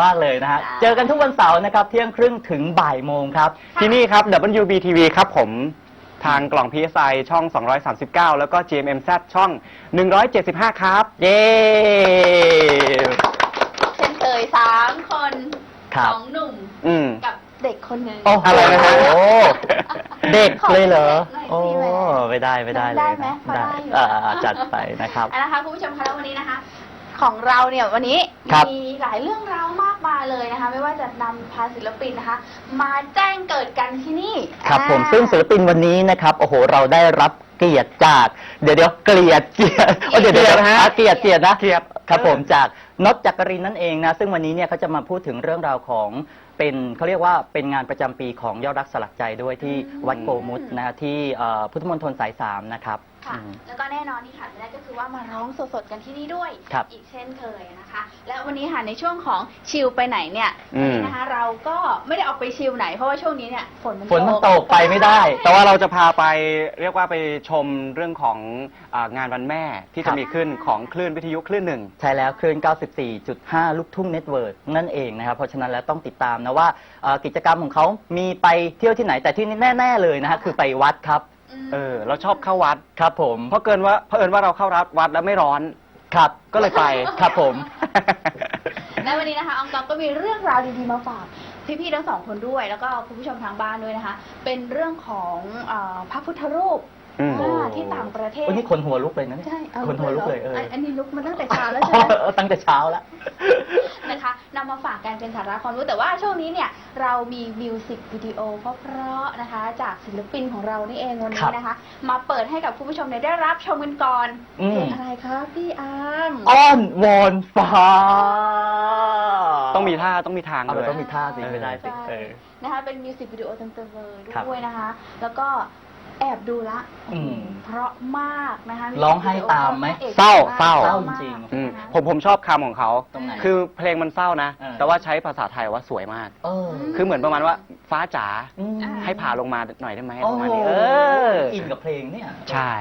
มันมากเลยนะฮะ เจอกันทุกวันเสาร์นะครับ เที่ยงครึ่งถึงบ่ายโมงครับ ที่นี่ครับ WBTV ครับผม ทางกล่อง PSI ช่อง 239 แล้วก็ GMMZ ช่อง 175 ครับ เย้ เช่นเคยสามคนครับ สองหนุ่มอืม กับเด็กคนหนึ่ง โอ้โหอะไรนะฮะ เด็กเลยเหรอขอโอ้เด็กหน่อยสิแหมไม่ได้ไม่ได้เลยได้ไหมพอได้อยู่ อ่าจัดไปนะครับ เอานะคะคุณผู้ชมคะแล้ววันนี้นะคะ ของเราเนี่ยวันนี้ครับ มีหลายเรื่องราวมากมายเลยนะคะ ไม่ว่าจะนำพาศิลปินนะคะ มาแจ้งเกิดกันที่นี่ครับผมอ่าซึ่งศิลปินวันนี้นะครับโอ้โหเราได้รับเกียรติจาก เดี๋ยวเดี๋ยวเกลียดเกียรติโอ้เดี๋ยวเดี๋ยวเกียรตินะฮะ อะเกียรติเกียรตินะ เกียรติครับผมจากนดจักรินนั่นเองนะซึ่งวันนี้เนี่ยเขาจะมาพูดถึงเรื่องราวของเป็นเขาเรียกว่าเป็นงานประจำปีของยอดรักสลักใจด้วยที่วัดโกมุตนะฮะที่เอ่อพุทธมณฑลสายสามนะครับ ค่ะอืมแล้วก็แน่นอนที่ขาดไม่ได้ก็คือว่ามาร้องสดๆกันที่นี่ด้วย ครับอีกเช่นเคยนะคะ และวันนี้ค่ะในช่วงของชิลไปไหนเนี่ยอืมวันนี้นะคะ เราก็ไม่ได้ออกไปชิลไหน เพราะว่าช่วงนี้เนี่ยฝนมันฝนมันตกไปไม่ได้ แต่ว่าเราจะพาไปเรียกว่าไปชมเรื่องของอางานวันแม่ที่ครัจะบ มีขึ้นของคลื่นวิทยุคลื่นหนึ่ง ใช่แล้วคลื่น 94.5 ลูกทุ่งเน็ตเวิร์กนั่นเองนะครับ เพราะฉะนั้นแล้วต้องติดตามนะว่าเอ่อกิจกรรมของเขามีไปเที่ยวที่ไหนแต่ที่แน่ ๆ เลยนะฮะคือไปวัดครับม เออ เราชอบเข้าวัด ครับผม เพราะเกินว่าเพราะเอิญว่าเราเข้ารับวัดแล้วไม่ร้อน ครับ ก็เลยไป ครับผม และวันนี้นะคะอองตองก็มีเรื่องราวดีๆมาฝากพี่ๆทั้งสองคนด้วย แล้วก็คุณผู้ชมทางบ้านด้วยนะคะ เป็นเรื่องของเออพระพุทธรูป อืมอ่าที่ต่างประเทศโอ้ยนี่คนหัวลุกเลยนะเนี่ยใช่อาคนหัวลุกเลยเอออันอันนี้ลุกมาตั้งแต่เช้าแล้วอ๋ใช่ไหมอตั้งแต่เช้าแล้ว นะคะนำมาฝากกันเป็นสาระความรู้แต่ว่าช่วงนี้เนี่ยเรามีมิวสิกวิดีโอเพราะๆนะคะ จากศิลปินของเรานี่เองวันครันี้บนะคะ มาเปิดให้กับคุณผู้ชมเนี่ยได้รับชมกันก่อนอืม เพลงอะไรคะพี่อาร์ม อ้อนวอนฟ้าต้องมีท่าต้องมีทางเอาด้วย ต้องมีท่าสิไม่ได้สิใช่ เออ นะคะเป็นมิวสิกวิดีโอเต็มๆเลยครับ ด้วยนะคะ แล้วก็ แอบดูละอืม เพราะมากนะคะร้องไห้ตามไหมพะอกเศร้าเศร้ามกเศร้าจริง อืมนะคะผมผมชอบคำของเขา ตรงไหน คือเพลงมันเศร้านะ เออ แต่ว่าใช้ภาษาไทยว่าสวยมาก เออคือเหมือนประมาณว่าฟ้าจ๋าอืมให้ผ่าลงมาหน่อยได้ไหมโอ้ประมาณโหนี้เอออินกับเพลงเนี่ย ใช่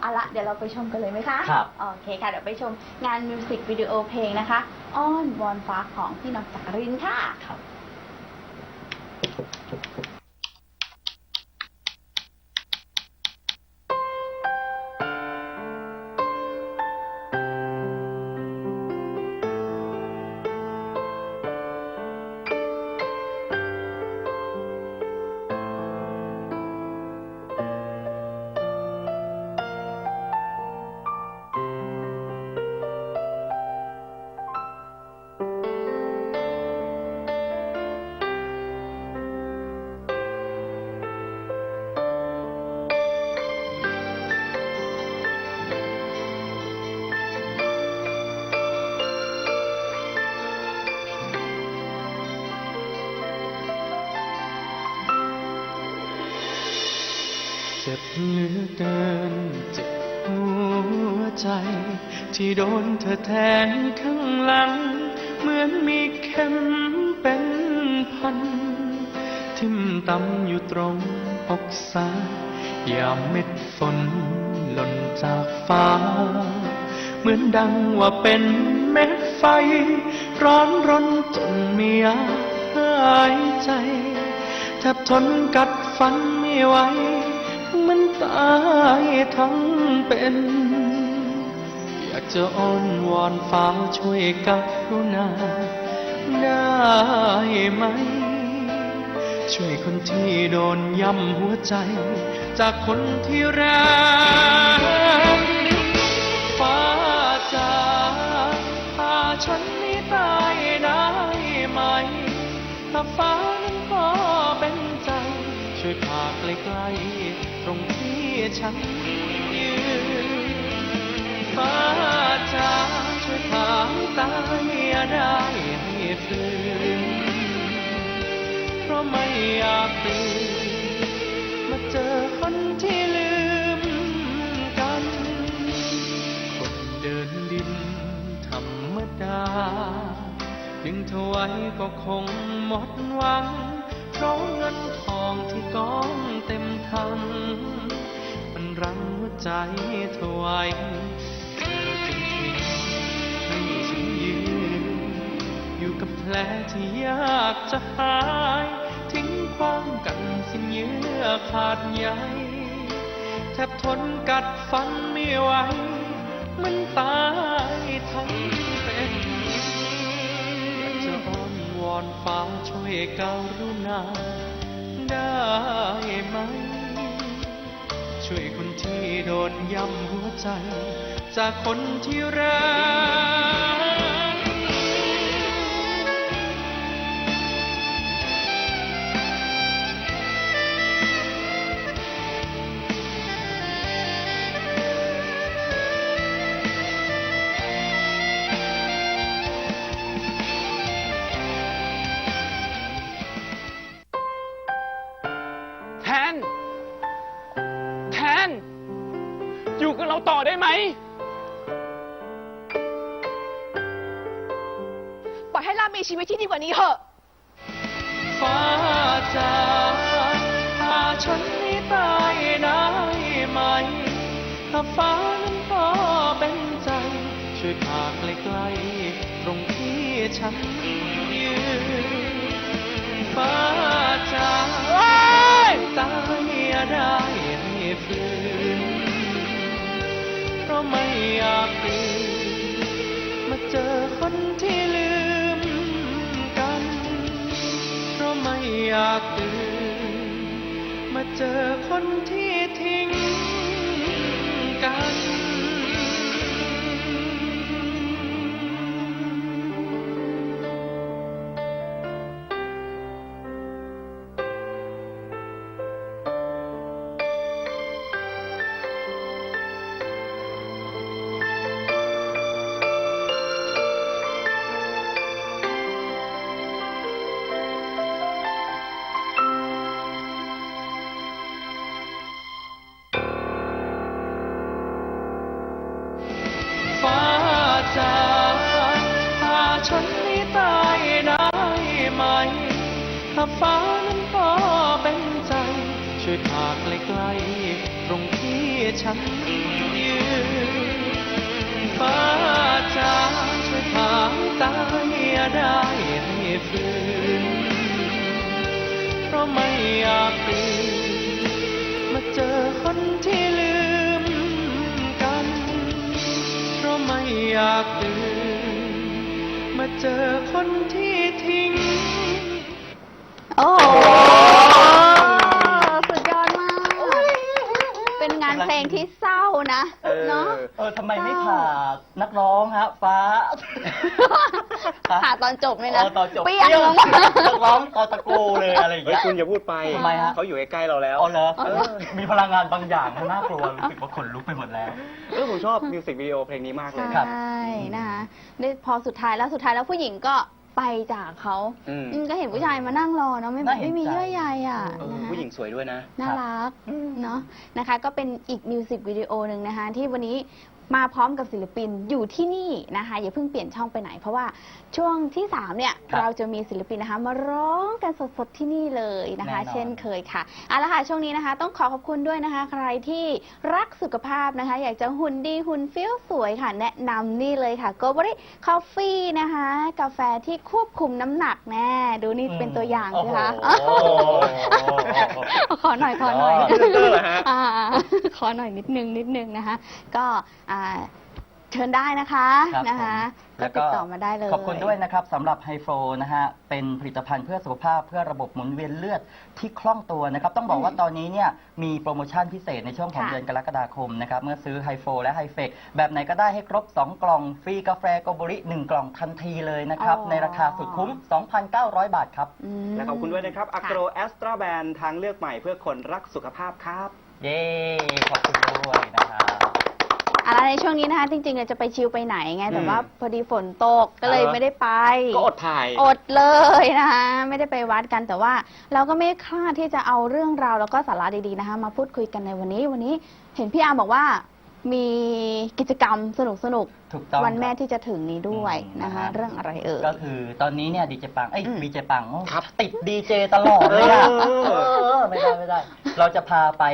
เอาละเดี๋ยวเราไปชมกันเลยไหมคะครับ โอเคค่ะ เดี๋ยวไปชมงานมิวสิกวิดีโอเพลงนะคะ อ้อนวอนฟ้าของพี่นกจักรินค่ะ ครับ เหลือเกินเจ็บหัวใจ ที่โดนเธอแทงข้างหลัง เหมือนมีเข็มเป็นพัน ทิ่มตำอยู่ตรงอกซ้ายยามเม็ดฝนหล่นจากฟ้า เหมือนดังว่าเป็นเม็ดไฟ ร้อนรนจนไม่อยากหายใจแทบทนกัดฟันไม่ไหว มันตายทั้งเป็น อยากจะอ้อนวอนฟ้าช่วยกับรุณาได้ไหม ช่วยคนที่โดนย่ำหัวใจ จากคนที่รักฟ้าจ๋าพาฉันให้ตายได้ไหมถ้าฟ้า กล้ๆตรงที่ฉันยืนฟ้าจ๋าช่วยพาให้ตายได้ให้ฟื้นเพราะไม่อยากตื่นมาเจอคนที่ลืมกัน คนเดินดินธรรมดา ดึงเธอไว้ก็คงหมดหวัง เพราะเงินทองที่กองเต็มถังมันรั้งหัวใจเธอไว้เธอจึงทิ้งให้ฉันยืนอยู่กับแผลที่ยากจะหาย ทิ้งความกันสิ้นเยื่อขาดใยแทบทนกัดฟันไม่ไหวมันตาย อนวอนฟ้าช่วยกรุณา ได้ไหม ช่วยคนที่โดนย่ำหัวใจ จากคนที่รัก มีชีวิตที่ดีกว่านี้เถอะ ฟ้าจ๋าพาฉันให้ตายได้ไหม ถ้าฟ้านั้นพอเป็นใจ ช่วยพาใกลๆตรงที่ฉันยืน ฟ้าจ๋าตายได้ให้ฟื้นเพราะไม่อยากตื่นมาเจอคนที่ อยากตื่นมาเจอคนที่ทิ้ง อยากตื่นมาเจอคนที่ทิ้ง โอ้โหสุดยอดมาก เป็นงานเพลงที่เศร้านะ เนาะ เออทำไมไม่ผ่านักร้องฮะ ฟ้า ผ่าตอนจบเลยนะเออตอนจบเปรี้ยงงลงมานักร้องตอนตะโกเลยอะไรอย่างเฮ้ยเงี้ย คุณอย่าพูดไปทำไมฮะ เขาอยู่ใกล้ๆเราแล้วเอาเหรอเออมีพลังงานบางอย่างนะน่ากลัวรู้สึกว่าขนลุกไปหมดแล้ว เออผมชอบมิวสิกวิดีโอเพลงนี้มากเลย ครับ ใช่นะคะได้พอสุดท้ายแล้วสุดท้ายแล้วผู้หญิงก็ไปจากเขาอืม อืมก็เห็นผู้ชายมานั่งรอเนาะไม่น่าเห็นไม่มีใจ เยื่อใยอะเออนะคะผู้หญิงสวยด้วยนะ น่ารักเนาะนะคะ ก็เป็นอีกมิวสิกวิดีโอหนึ่งนะคะ ที่วันนี้ มาพร้อมกับศิลปินอยู่ที่นี่นะคะ อย่าเพิ่งเปลี่ยนช่องไปไหน เพราะว่าช่วงที่ 3 เนี่ย ครับเราจะมีศิลปินนะคะ มาร้องกันสดๆที่นี่เลยนะคะ แน่นอน เช่นเคยค่ะเอาละค่ะช่วงนี้นะคะ ต้องขอขอบคุณด้วยนะคะ ใครที่รักสุขภาพนะคะ อยากจะหุ่นดีหุ่นเฟี้ยวสวยค่ะ แนะนำนี่เลยค่ะ g o b r y Coffee นะคะ กาแฟที่ควบคุมน้ำหนักแน่ดูนี่เป็นตัวอย่างสิคะโอ้โห ขอหน่อยขอหน่อย อ๋อพรีเซนเตอร์เหรอฮะ อ่าขอหน่อยนิดนึงนิดนึงนะคะ ก็อ่าเชิญได้นะคะครับนะคะผมแล้วก็ติดต่อมาได้เลยขอบคุณด้วยนะครับสำหรับไฮโฟนะฮะเป็นผลิตภัณฑ์เพื่อสุขภาพเพื่อระบบหมุนเวียนเลือดที่คล่องตัวนะครับ ต้องบอกว่าตอนนี้เนี่ยมีโปรโมชั่นพิเศษในช่วงของค่ะเดือนกรกฎาคมนะครับ เมื่อซื้อไฮโฟและไฮเฟกแบบไหนก็ได้ให้ครบ 2 กล่อง ฟรีกาแฟโกโบริ 1 กล่องทันทีเลยนะครับ ในราคาสุดคุ้ม 2,900 บาทครับ อืม และขอบคุณด้วยนะครับค่ะ Agro Astra Band ทางเลือกใหม่เพื่อคนรักสุขภาพครับ เย้ ขอบคุณด้วยนะครับ อะไรในช่วงนี้นะคะจริงๆเนี่ยจะไปชิลไปไหนไง แต่อืมว่าพอดีฝนตกก็เลยเออไม่ได้ไป ก็อดถ่าย อดเลยนะคะไม่ได้ไปวัดกันแต่ว่าเราก็ไม่คลาดที่จะเอาเรื่องราวแล้วก็สาระดีๆนะคะ มาพูดคุยกันในวันนี้วันนี้เห็นพี่อาร์มบอกว่า มีกิจกรรมสนุกสนุกๆถูกต้องวันแม่ครับที่จะถึงนี้ด้วยอืมนะคะนะฮะเรื่องอะไรเอ่ยก็คือตอนนี้เนี่ยดีเจปังเอ้ยอืมดีเจปังโอ้ครับติดดีเจตลอดเลยอะเออเออไม่ได้ไม่ได้ เราจะพาไป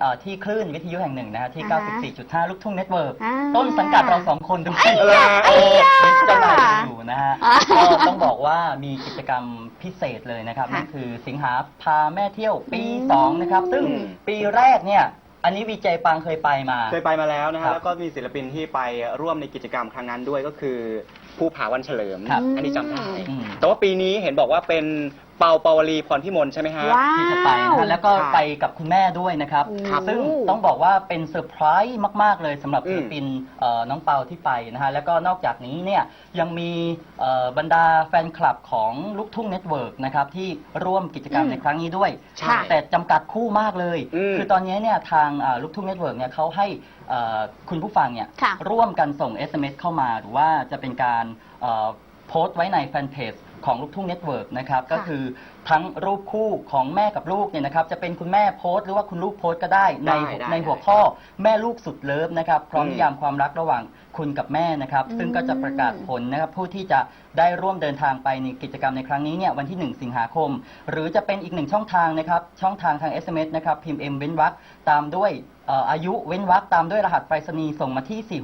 เอ่อที่คลื่นวิทยุแห่งหนึ่งนะฮะที่อ่าฮะ94.5 ลูกทุ่งเน็ตเวิร์กอ่าต้นสังกัดเราสองคนด้วยเออเออเป็นเจ้านายอยู่นะฮะอ่าก็ต้องบอกว่ามีกิจกรรมพิเศษเลยนะครับค่ะนั่นคือสิงหาพาแม่เที่ยวปีอืม2นะครับ ซึ่งอืมปีแรกเนี่ย อันนี้วีเจปังเคยไปมา เคยไปมาแล้วนะครัฮะบแล้วก็มีศิลปินที่ไปร่วมในกิจกรรมครั้งนั้นด้วยก็คือภูผาวันเฉลิม ครับ อันนี้จำได้ อืม แต่ว่าปีนี้เห็นบอกว่าเป็น เปาเปาวลีพรพิมลใช่ไหมฮะ ว้าวที่จะไปนะฮะแล้วก็ครับไปกับคุณแม่ด้วยนะครับ ครับซึ่งต้องบอกว่าเป็นเซอร์ไพรส์มาก ๆ เลยสำหรับศิลปินเอ่อน้องเปาที่ไปนะฮะ แล้วก็นอกจากนี้เนี่ยยังมีเอ่อบรรดาแฟนคลับของลูกทุ่งเน็ตเวิร์กนะครับ ที่ร่วมกิจกรรมอืมในครั้งนี้ด้วย ใช่แต่จำกัดคู่มากเลย อืม คือตอนนี้เนี่ยทางอ่าลูกทุ่งเน็ตเวิร์กเนี่ยเขาให้เอ่อคุณผู้ฟังเนี่ยค่ะ ร่วมกันส่ง SMS เข้ามา หรือว่าจะเป็นการเอ่อโพสต์ไว้ในแฟนเพจ ของลูกทุ่งเน็ตเวิร์กนะครับก็คือทั้งรูปคู่ของแม่กับลูกเนี่ยนะครับจะเป็นคุณแม่โพสต์หรือว่าคุณลูกโพสต์ก็ได้ในได้ได้ในหัวข้อแม่ลูกสุดเลิฟนะครับพร้อมอืม นิยามความรักระหว่าง คุณกับแม่นะครับอืมซึ่งก็จะประกาศผลนะครับผู้ที่จะได้ร่วมเดินทางไปในกิจกรรมในครั้งนี้เนี่ยวันที่ 1 สิงหาคม หรือจะเป็นอีกหนึ่งช่องทางนะครับ ช่องทางทาง SMS นะครับพิมพ์ M เว้นวรรคตามด้วยเอ่ออายุเว้นวรรคตามด้วยรหัสไปรษณีย์ส่งมาที่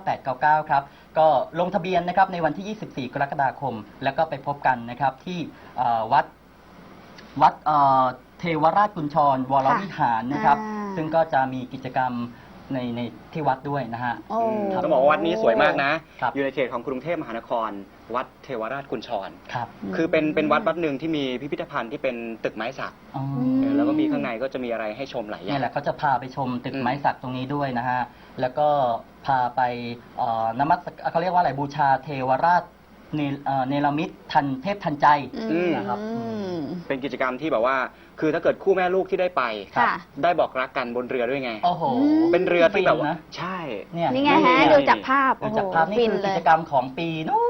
4689899 ครับ ก็ลงทะเบียนนะครับในวันที่ 24 กรกฎาคม แล้วก็ไปพบกันนะครับที่เอ่อวัดวัดเอ่อเทวราชกุญชรวรวิหารนะครับอ่าซึ่งก็จะมีกิจกรรม ในในที่วัดด้วยนะฮะ โอ้ต้องบอกว่าวัดนี้สวยมากนะ ครับ อยู่ในเขตของกรุงเทพมหานคร วัดเทวราชกุญชร ครับคือเป็นเป็นวัดวัดหนึ่งที่มีพิพิธภัณฑ์ที่เป็นตึกไม้สักอ๋อเออแล้วก็มีข้างในก็จะมีอะไรให้ชมหลายอย่านี่ง แหละเขาจะพาไปชมตึกอืมไม้สักตรงนี้ด้วยนะฮะ แล้วก็พาไปเอ่อนมัสเขาเรียกว่าอะไรบูชาเทวราช เนเอ่อเนรมิตทันเทพทันใจ อืม นะครับเป็นกิจกรรมที่แบบว่า คือถ้าเกิดคู่แม่ลูกที่ได้ไป ค่ะ ได้บอกรักกันบนเรือด้วยไง โอ้โห อืม เป็นเรือที่แบบว่า ฟินนะ ใช่ เนี่ยนี่ไงฮะ นี่ดูจากภาพดูโอ้โหจากภาพนี่ฟินคือเลกิย จกรรมของปีนู้น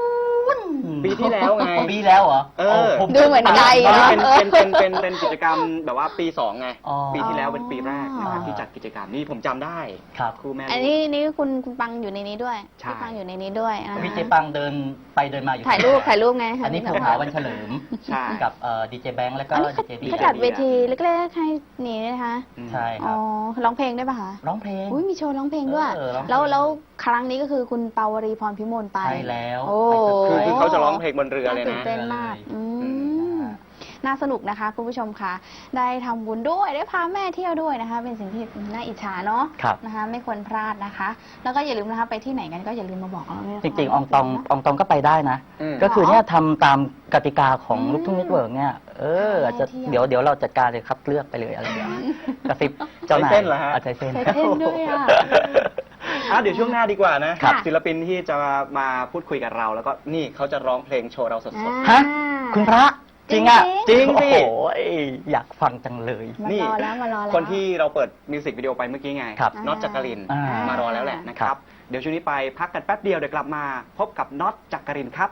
ปีที่แล้วไง ปีแล้วเหรอเออผมดูเหมือนไกลตอนนี้เนอะเป็นเป็นเป็นเป็นเป็นกิจกรรมแบบว่าปีสองไง อ๋อ ปีที่แล้วเป็นปีแรกนะครับอ๋อที่จัดกิจกรรมนี่ผมจำได้ครับ ครูแม่ อันลูนี้กนี่คุณคุณปังอยู่ในนี้ด้วยใช่ พี่ปังอยู่ในนี้ด้วยนะคะวิเจปังเดินไปเดินมาอยู่ถ่ายรูปถ่ายรูปไงอันนี้ภูผาวันเฉลิมใช่ กับดีเจแบงค์แล้วก็อันนี้ดีเจบีเขาจัดเวทีเล็กๆให้นี่นะคะอืมใช่คอ๋รัอบร้องเพลงได้ปะคะ ร้องเพลง อุ้ยมีโชว์ร้องเพลงด้วย เออร้องเพลง แล้วแล้ว ครั้งนี้ก็คือคุณเปาวรีพรพิมลไป ใช่แล้วโอ้ คือคือเขาจะร้องเพลงบนเรือเลยตื่นนะ เต้นมากเลยอือืมน่าสนุกนะคะ คุณผู้ชมคะได้ทำบุญด้วยได้พาแม่เที่ยวด้วยนะคะ เป็นสิ่งที่น่าอิจฉาเนาะครับ นะคะ ไม่ควรพลาดนะคะ แล้วก็อย่าลืมนะคะไปที่ไหนกันก็อย่าลืมมาบอกเราด้วยนะคะ จริงๆอองตองอองตองก็ไปได้นะ อืม ก็คือเนี่ยทำตามกติกาของอืมลูกทุ่งเน็ตเวิร์กเนี่ย เอออาจจะได้เที่ยวเดี๋ยวเดี๋ยวเราจัดการเลยครับเลือกไปเลยอะไรอย่างเงี้ยกระซิบเจ้านายใจเต้นเหรอฮะาใจเต้นใจเต้นด้วยอะ อะเดี๋ยวช่วงหน้าดีกว่านะ ครับ ศิลปินที่จะมาพูดคุยกับเรา แล้วก็นี่เขาจะร้องเพลงโชว์เราสด ฮะ คุณพระจริงอะจริงจริงสิ โอ้โหอยากฟังจังเลย มารอแล้วมารอแล้วๆคนที่เราเปิดมิวสิกวิดีโอไปเมื่อกี้ไง ครับน็อตจักริน อ่ามารอแล้วแหละนะครับเดี๋ยวช่วงนี้ไปพักกันแป๊บเดียวเดี๋ยวกลับมา พบกับน็อตจักรินครับ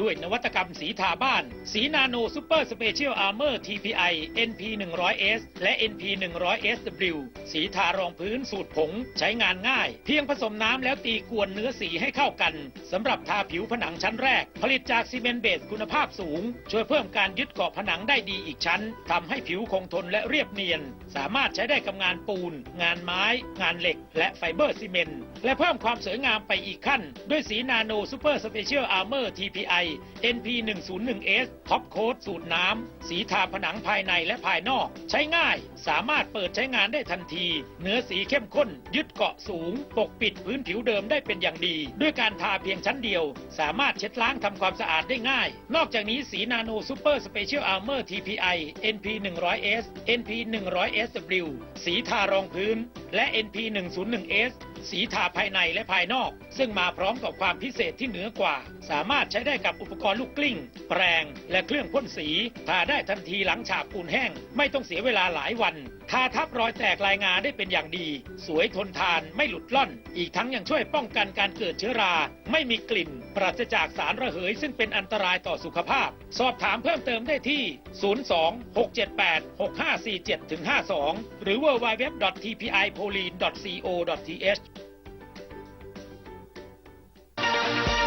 ด้วยนวัตกรรมสีทาบ้าน สีนาโนซูเปอร์สเปเชียลอาร์เมอร์ TPI NP 100S และ NP 100SW สีทารองพื้นสูตรผงใช้งานง่าย เพียงผสมน้ำแล้วตีกวนเนื้อสีให้เข้ากันสำหรับทาผิวผนังชั้นแรก ผลิตจากซีเมนต์เบสคุณภาพสูง ช่วยเพิ่มการยึดเกาะผนังได้ดีอีกชั้นทำให้ผิวคงทนและเรียบเนียน สามารถใช้ได้กับงานปูน งานไม้ งานเหล็ก และไฟเบอร์ซีเมนต์และเพิ่มความสวยงามไปอีกขั้น ด้วยสีนาโนซูเปอร์สเปเชียลอาร์เมอร์ TPI NP 101S ท็อปโค้ดสูตรน้ำ สีทาผนังภายในและภายนอก ใช้ง่าย สามารถเปิดใช้งานได้ทันที เนื้อสีเข้มข้น ยึดเกาะสูง ปกปิดพื้นผิวเดิมได้เป็นอย่างดี ด้วยการทาเพียงชั้นเดียว สามารถเช็ดล้างทำความสะอาดได้ง่าย นอกจากนี้สีนาโนซูเปอร์สเปเชียลอาร์เมอร์ TPI NP 100S NP 100SW สีทารองพื้น และ NP 101S สีทาภายในและภายนอก ซึ่งมาพร้อมกับความพิเศษที่เหนือกว่า สามารถใช้ได้กับอุปกรณ์ลูกกลิ้ง แปรง และเครื่องพ่นสี ทาได้ทันทีหลังฉาบปูนแห้ง ไม่ต้องเสียเวลาหลายวัน ทาทับรอยแตกลายงาได้เป็นอย่างดี สวยทนทานไม่หลุดล่อน อีกทั้งยังช่วยป้องกันการเกิดเชื้อรา ไม่มีกลิ่น ปราศจากสารระเหย ซึ่งเป็นอันตรายต่อสุขภาพ สอบถามเพิ่มเติมได้ที่ 02-678-6547-52 หรือ www.tpipoline.co.th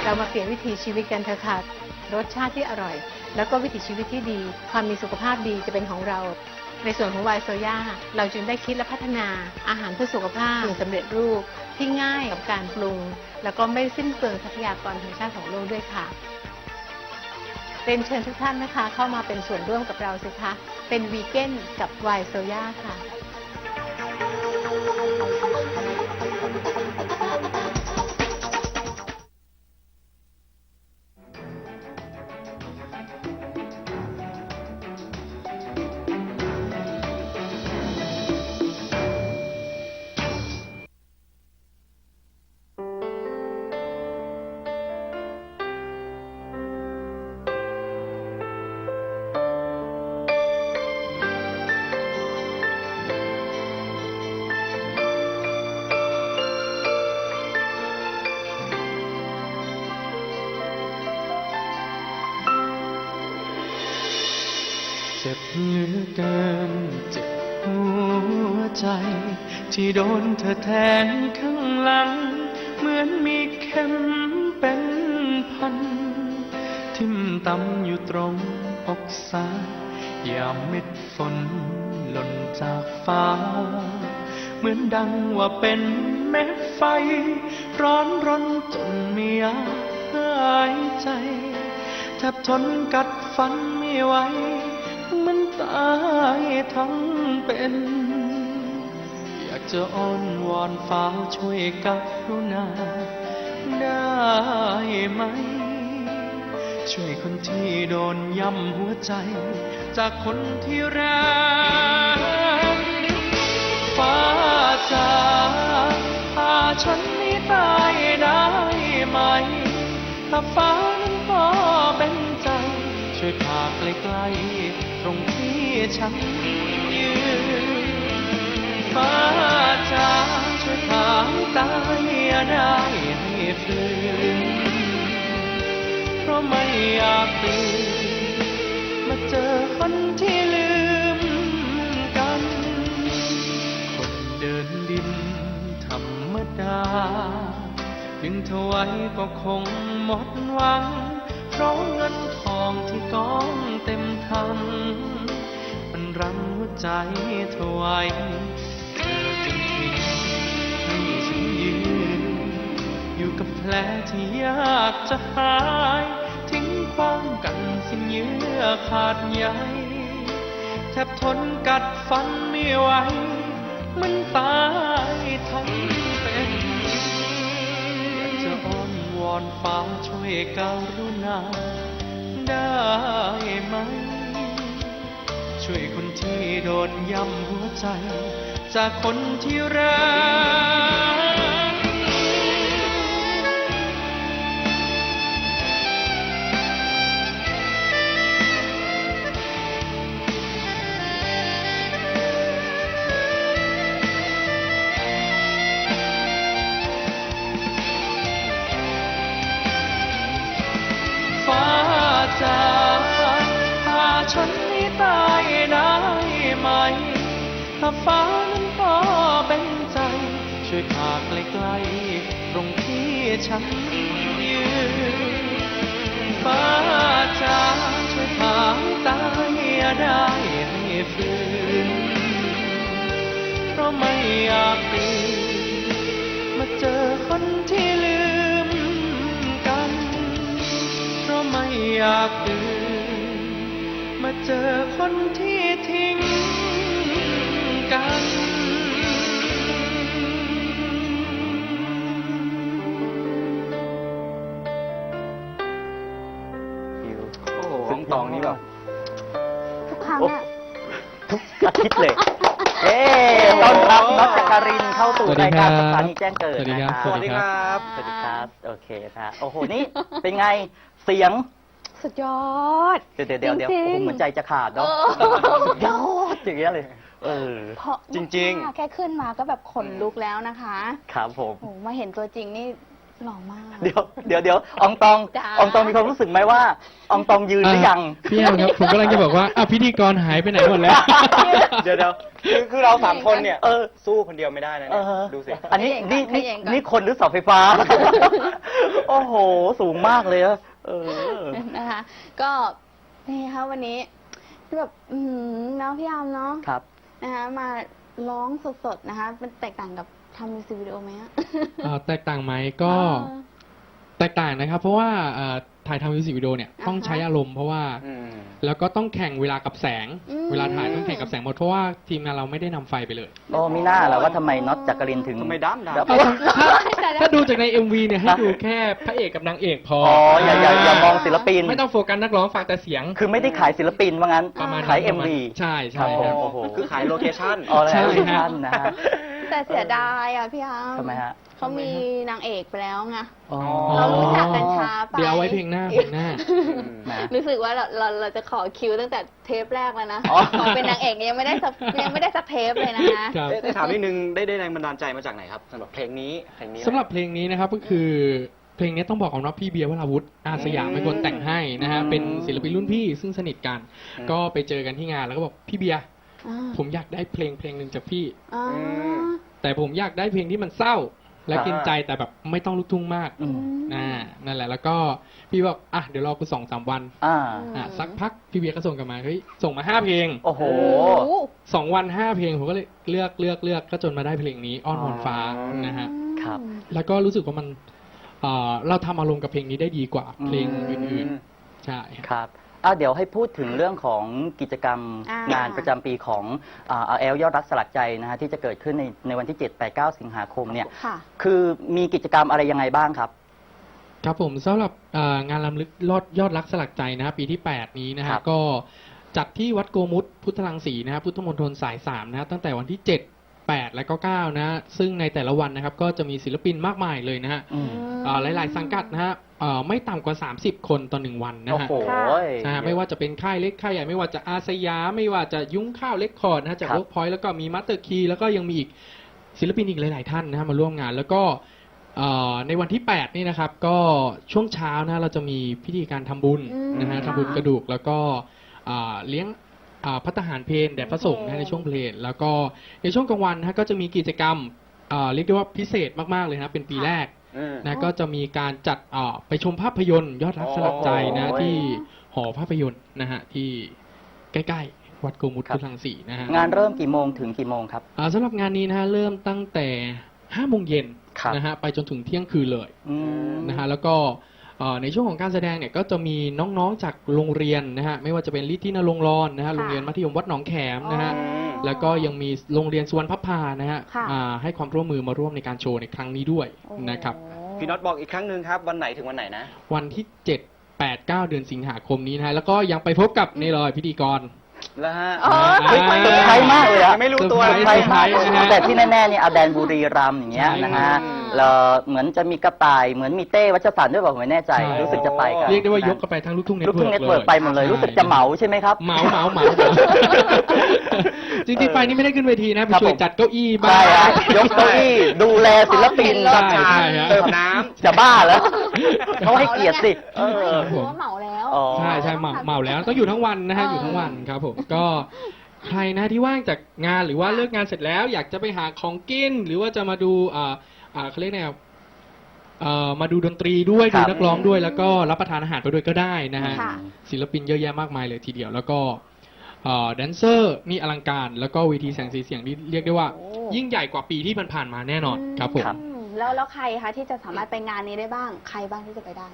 เรามาเปลี่ยนวิถีชีวิตกันเถอะค่ะรสชาติที่อร่อย แล้วก็วิถีชีวิตที่ดี ความมีสุขภาพดีจะเป็นของเรา ในส่วนของไวโซยาเราจึงได้คิดและพัฒนาอาหารเพื่อสุขภาพกึ่งสำเร็จรูปที่ง่ายกับการปรุง แล้วก็ไม่สิ้นเปลืองทรัพยากรธรรมชาติของโลกด้วยค่ะเป็นเชิญทุกท่านนะคะ เข้ามาเป็นส่วนร่วมกับเราสิคะ เป็นวีแกนกับไวโซยาค่ะ ลือเจ็บหัวใจ ที่โดนเธอแทงข้างหลัง เหมือนมีเข็มเป็นพัน ทิ่มตำอยู่ตรงอกซ้ายยามเม็ดฝนหล่นจากฟ้า เหมือนดังว่าเป็นเม็ดไฟ ร้อนรนจนไม่อยากหายใจแทบทนกัดฟันไม่ไหว ตายทั้งเป็น อยากจะอ้อนวอนฟ้าช่วยกับรุณา ได้ไหม ช่วยคนที่โดนย่ำหัวใจ จากคนที่รักฟ้าจ๋าพาฉันนี้ตายได้ไหม ถ้าฟ้านั้นพอเป็นใจ ช่วยพาใกล้ๆ ตรงที่ฉันยืนฟ้าจ๋าช่วยพาให้ตายได้ให้ฟื้นเพราะไม่อยากตื่นมาเจอคนที่ลืมกัน คนเดินดินธรรมดาถึงเธอไว้ก็คงหมดหวัง เพราะเงินทองที่กองเต็มทังมันรั้งหัวใจเธอไว้เธอจึงทิ้งให้ฉันยืน อยู่กับแผลที่ยากจะหาย ทิ้งความกันสิ้นเยื่อขาดใยแทบทนกัดฟันไม่ไหวมันตายทั้ง อนฟ้าช่วยกรุณา ได้ไหม ช่วยคนที่โดนย่ำหัวใจ จากคนที่รัก ถ้าฟ้านั้นพอเป็นใจ ช่วยพาใกลๆตรงที่ฉันยืนฟ้าจ๋าช่วยพาตายได้ให้ฟื้นเพราะไม่อยากตื่นมาเจอคนที่ลืมกัน เพราะไม่อยากตื่นมาเจอคนที่ทิ้ง กันโอ้โหของตองนี่แบบทุกครั้งอะทุกอาทิตย์เลย เอ๊ต้อนรับน็อตจักรินเข้าสู่สวัสดีรายครัการบสถานีแจ้งเกิดสวัสดีนะคครัรับบสวัสดีครับ สวัสดีครับ โอเคครับ โอ้โห นี่เป็นไง เสียง สุดยอด เดี๋ยวเดี๋ยวเดี๋ยวเดี๋ยวจริงๆโอ้โหเหมือนใจจะขาดเนาะเออสุดยอดอย่างเงี้ยเลย เออ เพราะจริงๆมากๆแค่ขึ้นมาก็แบบขนลุกแล้วนะคะครับผม โอ้มาเห็นตัวจริงนี่หล่อมาก เดี๋ยวเดี๋ยวเดี๋ยวอองตองจ้า อองตองมีความรู้สึกไหมว่าอองตองยืนหรือยังพี่แอมครับ ผมกำลังจะบอกว่าอะพิธีกรหายไปไหนหมดแล้ว เดี๋ยวเดี๋ยวคือคือเราสามคนเนี่ยเออ สู้คนเดียวไม่ได้นะเอเนี่ยอดูสิ อันนี้นี่ขนี่ยงก่อน นี่คนหรือเสาไฟฟ้า โอ้โห สูงมากเลยอะเออ นะคะ ก็นี่ค่ะวันนี้ที่แบบอืมเนาะพี่อามเนาะครับ นะคะมาร้องสดๆนะคะมันแตกต่างกับทำมิวสิกวิดีโอไหมอะเอ่อแตกต่างไหมก็เออแตกต่างนะครับ เพราะว่าเอ่อ ถ่ายทำมิวสิกวิดีโอเนี่ยอ่าฮะต้องใช้อารมณ์เพราะว่า อืม แล้วก็ต้องแข่งเวลากับแสง อืม เวลาถ่ายต้องแข่งกับแสงหมดเพราะว่าทีมงานเราไม่ได้นำไฟไปเลยโอ้มีหน้าแล้วว่าทำไมน็อตจักรินถึงทำไมดำดำแล้วเอาถ้าถ้าดูจากใน MV เนี่ยให้ดูแค่พระเอกกับนางเอกพออ๋ออย่าอย่าอย่ามองศิลปิน ไม่ต้องโฟกัสนักร้องฟังแต่เสียงคือไม่ได้ขายศิลปินว่างั้นประมาณขายนั้นเอ็มวีใช่ครัใช่บผมครับ โอ้โห คือขายโลเคชั่นอ๋อแล้วใช่ฮะ ท่านนะฮะ แต่เสียดายอะพี่อามทำไมฮะ เขามีนางเอกไปแล้วไง อ๋อเรารู้จักกันช้าไป เดี๋ยวเอาไว้เพลงหน้าเพลงหน้า นะรู้สึกว่าเราเราเราจะขอคิวตั้งแต่เทปแรกแล้วนะ อ๋อ ขอเป็นนางเอกยังไม่ได้สักยังไม่ได้สักเทปเลยนะคะ ครับได้ได้ถามนิดนึงได้ได้แรงบันดาลใจมาจากไหนครับสำหรับเพลงนี้เพลงนี้ สำหรับเพลงนี้นะครับก็คือเพลงนี้ต้องบอกก่อนว่าพี่เบียร์วราวุฒิอาสยามเป็นคนแต่งให้นะฮะอืมเป็นศิลปินรุ่นพี่ซึ่งสนิทกันก็ไปเจอกันที่งานแล้วก็บอกพี่เบียร์อ่าผมอยากได้เพลงเพลงหนึ่งจากพี่อ่า แต่ผมอยากได้เพลงที่มันเศร้า และกินใจแต่แบบไม่ต้องลุกทุ่งมากอืมอ่านั่นแหละแล้วก็พี่บอกอะเดี๋ยวรอกูสองสามวันอ่าอะสักพักพี่เบียร์ก็ส่งกลับมาเฮ้ยส่งมาห้าเพลงโอ้โหโอ้โหสองวันห้าเพลงผมก็เลยเลือกเลือกเลือกก็จนมาได้เพลงนี้อ้อนวอนฟ้าอ๋อนะฮะครับ แล้วก็รู้สึกว่ามันเอ่อเราทำอารมณ์กับเพลงนี้ได้ดีกว่าเพลงอืมอื่นๆใช่ครับครับ อะเดี๋ยวให้พูดถึงเรื่องของกิจกรรมอ่าง งานประจำปีของอาเอลยอดรักสลักใจนะฮะที่จะเกิดขึ้นในในวันที่ 7 8 9 สิงหาคมเนี่ยค่ะ คือมีกิจกรรมอะไรยังไงบ้างครับ ครับผมสำหรับเอ่องานลำลึกยอดยอดรักสลักใจนะฮะปีที่ 8 นี้นะครัฮะบ ก็จัดที่วัดโกมุตพุทธลังสีนะฮะพุทธมณฑลสาย3นะฮะตั้งแต่วันที่ 7 8 และก็9นะฮะซึ่งในแต่ละวันนะครับก็จะมีศิลปินมากมายเลยนะฮะอืม เอ่อหลาย ๆ สังกัดนะฮะเอ่อไม่ต่ำกว่า 30 คนต่อหนึ่งวันนะโอ้ฮะโหนะฮะไม่ว่าจะเป็นค่ายเล็กค่ายใหญ่ไม่ว่าจะอาสยามไม่ว่าจะยุ้งข้าวเล็กคอร์ดนะฮะจากครับเวิร์กพอยต์แล้วก็มีมัตเตอร์คีแล้วก็ยังมีอีกศิลปินอีกหลาย ๆ ท่านนะฮะมาร่วมงาน แล้วก็เอ่อในวันที่ 8 นี่นะครับ ก็ช่วงเช้านะเราจะมีพิธีการทำบุญอืมนะฮะค่ะ ทำบุญกระดูกแล้วก็อ่าเลี้ยงอ่าพัฒหารเพลแด่พระสงฆ์นะฮะในช่วงเพลนแล้วก็ในช่วงกลางวันนะฮะก็จะมีกิจกรรมอ่าเรียกได้ว่าพิเศษมาก ๆ เลยนะเป็นปีแรกอืม นะก็จะมีการจัดเอ่อไปชมภาพยนตร์ยอดรักสลักใจนะโอ้ยที่หอภาพยนตร์นะฮะที่ใกล้ๆ วัดโกมุตครับพุทธังสีนะฮะงานเริ่มกี่โมงถึงกี่โมงครับอ่าสำหรับงานนี้นะฮะเริ่มตั้งแต่5โมงเย็นครับนะฮะไปจนถึงเที่ยงคืนเลยอืมนะฮะแล้วก็เอ่อในช่วงของการแสดงเนี่ยก็จะมีน้องๆจากโรงเรียนนะฮะไม่ว่าจะเป็นลิทธินรงค์รอนนะฮะโรงเรียนมัธยมวัดหนองแขมนะฮะอ๋อ แล้วก็ยังมีโรงเรียนสวนพับพานะฮะค่ะ อ่าให้ความร่วมมือมาร่วมในการโชว์ในครั้งนี้ด้วยนะครับ พี่น็อตบอกอีกครั้งหนึ่งครับ วันไหนถึงวันไหนนะ วันที่ 7 8 9 เดือนสิงหาคมนี้นะฮะแล้วก็ยังไปพบกับนี่เลยพิธีกร แล้วฮะอ๋อเฮ้ย เซอร์ไพรส์มากเลยอะยังไม่รู้ตัวเซอร์ไพรส์ใช่มากเซอร์ไพรส์ นะฮะ แต่ที่แน่ๆเนี่ยอาแดนบุรีรัมย์อย่างเงี้ยใช่นะฮะ อืม แล้วเหมือนจะมีกระต่าย เหมือนมีเต้วัชสันด้วยเปล่าผมไม่แน่ใจ ใช่ รู้สึกจะไปกันเรียกได้ว่ายกกันไปทั้งลูกทุ่งเน็ตลูกเวิทุ่ร์งกเน็ตเวิร์กไปหมดเลย รู้สึกจะเหมาใช่ไหมครับ เหมาเหมาเหมาเหมาจริงๆไปนี่ไม่ได้ขึ้นเวทีนะไปครับช่วยผมจัดเก้าอี้บ้าใช่ง ฮะยกเก้าอี้ดูแลศิลปินใช่ใช่ใช่ฮะ เติมน้จะบ้าแล้วเขาให้เกียรติสิเอไม่อรู้ว่าเหมาแล้ว อ๋อ ใช่ใช่เหมาเหมาแล้วต้องอยู่ทั้งวันนะฮะเออออยู่ทั้งวันครับผมก็ใครนะที่ว่างจากงานหรือว่าเลิกงานเสร็จแล้ว อยากจะไปหาของกิน หรือว่าจะมาดูอ่า อ่าเขาเรียกไงอะเอ่อมาดูดนตรีด้วยครัดูบ นักร้องด้วย แล้วก็รับประทานอาหารไปด้วยก็ได้นะฮะ ค่ะ ศิลปินเยอะแยะมากมายเลยทีเดียว แล้วก็เอ่อแดนเซอร์นี่อลังการ แล้วก็เวทีแสงสีเสียงนี่เรียกได้ว่า โอ้ ยิ่งใหญ่กว่าปีที่ผ่านๆมาแน่นอนครับผม อืมแล้วแล้วใครคะที่จะสามารถไปงานนี้ได้บ้าง ใครบ้างที่จะไปได้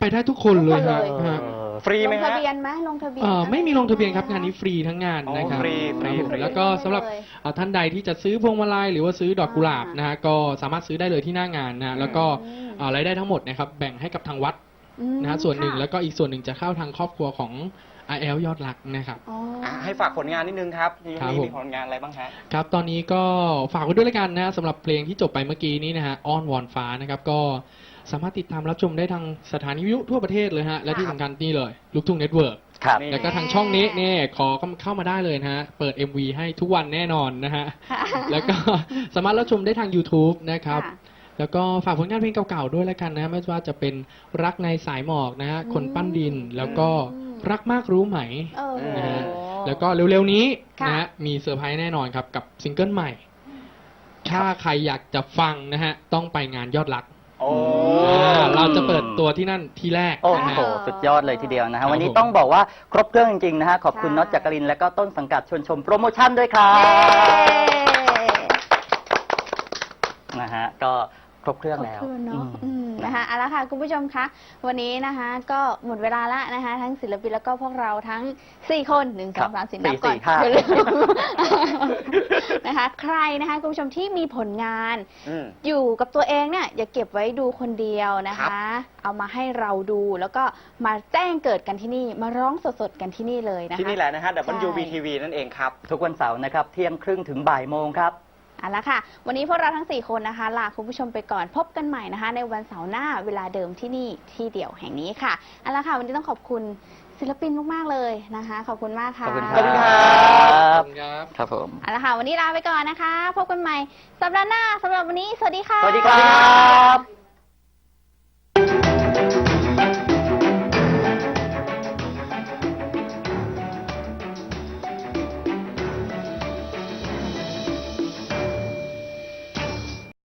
ไปได้ทุกคนเลยทุกคนฮะเลย ฮะำฟรีลไหมงทะฮะ เบียนไหมลงทะเบียน เอ่ออะรไม่มีลงทะเบียนครับงานนี้ฟรีทั้งงานอ๋อนะครับฟรีฟรีครับผมฟรี แล้วก็สำหรับเลยเอ่อท่านใดที่จะซื้อพวงมาลัยหรือว่าซื้อดอกกุหลาบอ่านนะฮะก็สามารถซื้อได้เลยที่หน้างานนะฮะแล้วก็อืมเอ่อรายได้ทั้งหมดนะครับแบ่งให้กับทางวัดอืมนะฮะส่วนหนึ่งค่ะแล้วก็อีกส่วนหนึ่งจะเข้าทางครอบครัวของ IL ยอดรักนะครับ อ๋อออะให้ฝากผลงานนิดนึงครับที่ครับนี่ผม มีผลงานอะไรบ้างฮะ ครับตอนนี้ก็ฝากไว้ด้วยแล้วกันนะสำหรับเพลงที่จบไปเมื่อกี้นี้นะฮะอ้อนวอนฟ้านะครับก็ สามารถติดตามรับชมได้ทางสถานีวิทยุทั่วประเทศเลยฮะ และที่สำคัญนี่เลย ลูกทุ่งเน็ตเวิร์กครับ นี่ แล้วก็ทางช่องนี้เนี่ยขอเข้ามาได้เลยนะฮะ เปิด MV ให้ทุกวันแน่นอนนะฮะ ค่ะแล้วก็ สามารถรับชมได้ทาง YouTube นะครับค่ะแล้วก็ฝากผลงานเพลงเก่าๆด้วยแล้วกันนะไม่ว่าจะเป็นรักในสายหมอกนะฮะ คนปั้นดิน แล้วก็อืมรักมากรู้ไหมโอ้โหนะฮะ แล้วก็เร็วๆนี้ค่ะ นะฮะ มีเซอร์ไพรส์แน่นอนครับกับซิงเกิลใหม่ ถ้าใครอยากจะฟังนะฮะ ต้องไปงานยอดรัก โอ้ อ่าเราจะเปิดตัวที่นั่นที่แรกโอ้นะโห ฮะ สุดยอดเลยทีเดียวนะครัฮะ บวันนี้ผม ต้องบอกว่าครบเครื่องจริง ๆ นะฮะ ขอบคุณใช่น็อตจักริน และก็ต้นสังกัดชวนชมโปรโมชั่นด้วยครับเย้นะฮะ ก็ ครบเครื่องแล้วขอบคุณเนาะอืมอืมนะคะเอาละค่ะคุณผู้ชมคะวันนี้นะคะ ก็หมดเวลาละนะคะ ทั้งศิลปินแล้วก็พวกเราทั้ง 4 คนหนึ่งสองสามสี่นับก่อนสี่สี่ห้าอย่าลืมนะคะ ใครนะคะคุณผู้ชมที่มีผลงาน อืม อยู่กับตัวเองเนี่ยอย่าเก็บไว้ดูคนเดียวนะครัคะบเอามาให้เราดูแล้วก็มาแจ้งเกิดกันที่นี่ มาร้องสดๆกันที่นี่เลยนะคะ ที่นี่แหละนะฮะ ใช่ WBTV นั่นเองครับ ทุกวันเสาร์นะครับ เที่ยงครึ่งถึงบ่ายโมงครับ เอาละค่ะ วันนี้พวกเราทั้ง 4 คนนะคะลาคุณผู้ชมไปก่อนพบกันใหม่นะคะ ในวันเสาร์หน้าเวลาเดิมที่นี่ที่เดี่ยวแห่งนี้ค่ะเอาละค่ะ วันนี้ต้องขอบคุณศิลปินมาก ๆ เลยนะคะ ขอบคุณมากค่ะขอบคุณคขอบคุณครัรับ ครับ ครับผม เอาละค่ะ วันนี้ลาไปก่อนนะคะ พบกันใหม่สัปดาห์หน้าสำหรับวันนี้ สวัสดีค่ะ สวัสดีครับ